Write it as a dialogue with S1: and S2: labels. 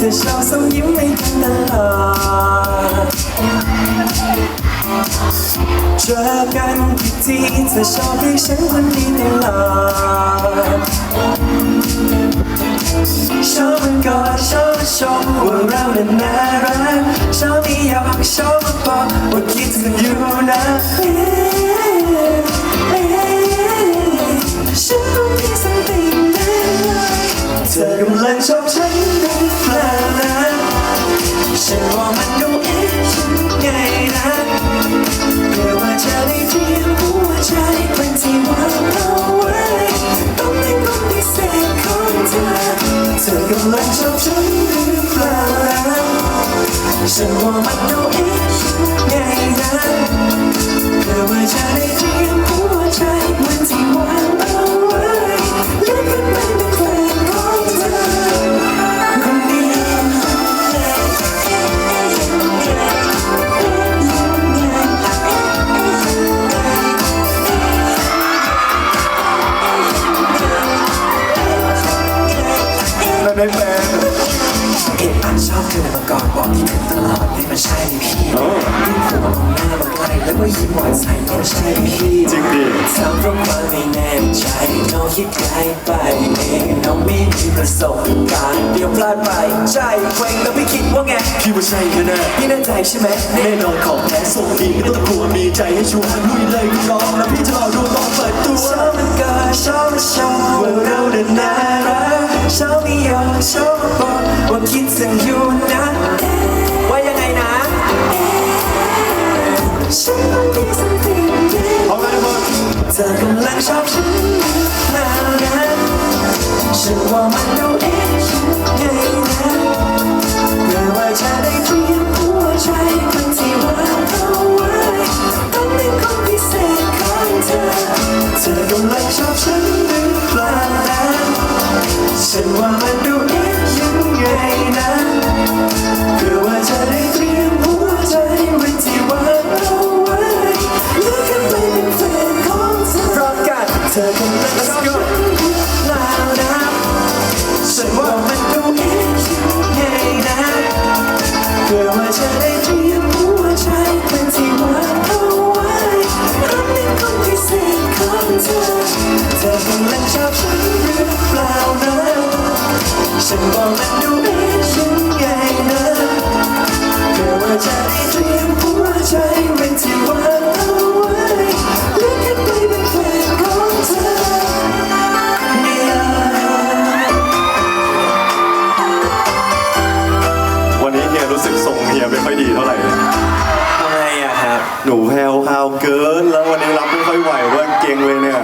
S1: ธอชอบส่งยิ้มให้กันตลอดเจอกันที่ทีเธอชอบเรียฉันคนดีตลอดชอบมันกอนชอบชมว่าเรานั้นน่ารักชอบที่อยากชอบมาบอกว่าคิดถึงอยู่นะฉันต้องมีสติแน่เลยเธอกำลังชอบฉันหรือ ฉันว่ามันดูเอ๊ะยังไงนะเพื่อว่าจะได้เตรียมหัวใจเป็นที่วางเอาไว้ต้องเป็นคนพิเศษของเธอเธอกำลังชอบฉันหรือเปล่านะฉันว่ามันดูเอ๊ะไงนะเพื่อว่าจะได้เตรียมหัวใจ ได้
S2: แฟน
S1: เอ็มอันชอบเธอมาก่อนบอกที่ถึงตลอดไม่มาใช่พี่ยิ่งหัวมองหน้ามาใกล้แล้วก็ยิ้มหวานใส่ก็ใช่พี่
S2: จริงดิ
S1: ทำเพราะความไม่แน่ใจน้องคิดไกลไปเองน้องไม่มีประสบการณ์เดี๋ยวพลาดไปใจเกรงแล้วพี่คิดว่าไง
S2: พี่ว่าใช่แน่
S1: พี่แน่ใจใช่ไหม
S2: แน่นอนของแท้ส่งดีไม่ต้องกลัวมีใจให้ชัวร์ลุยเลยก็รอ
S1: ชอบบอกว่าคิดถึงอยู่นะเอ๊ะว่ายังไงนะเอ๊ะฉันต้องมี something
S2: พร้อมกันทุกคน
S1: เธอกำลังชอบฉันหรือเปล่านะฉันว่ามันดูเอ๊ะยังไงนะเพื่อว่าจะได้เตรียมหัวใจคนที่วางเอาไว้ต้องเป็นคนพิเศษของเธอเธอกำลังชอบฉันหรือ ฉันว่ามันดูเอ๊ะยังไงนะเพื่อว่าจะได้เตรียมหัวใจไว้ที่วางเอาไว้เลือกกันไปเป็นแฟนของเธอพร้อมกันเธอกำลังชอบฉันหรื กันไปเป็นแฟนของเธอเนี่ย
S2: วันนี้เฮียรู้สึกทรงเฮียไม่ค่อยดีเท่าไหร่เลย
S1: ทำไมอะครับ
S2: หนูแพลวพราวเกิน แล้ววันนี้รับไม่ค่อยไหวว่าเก่งเลยเนี่ย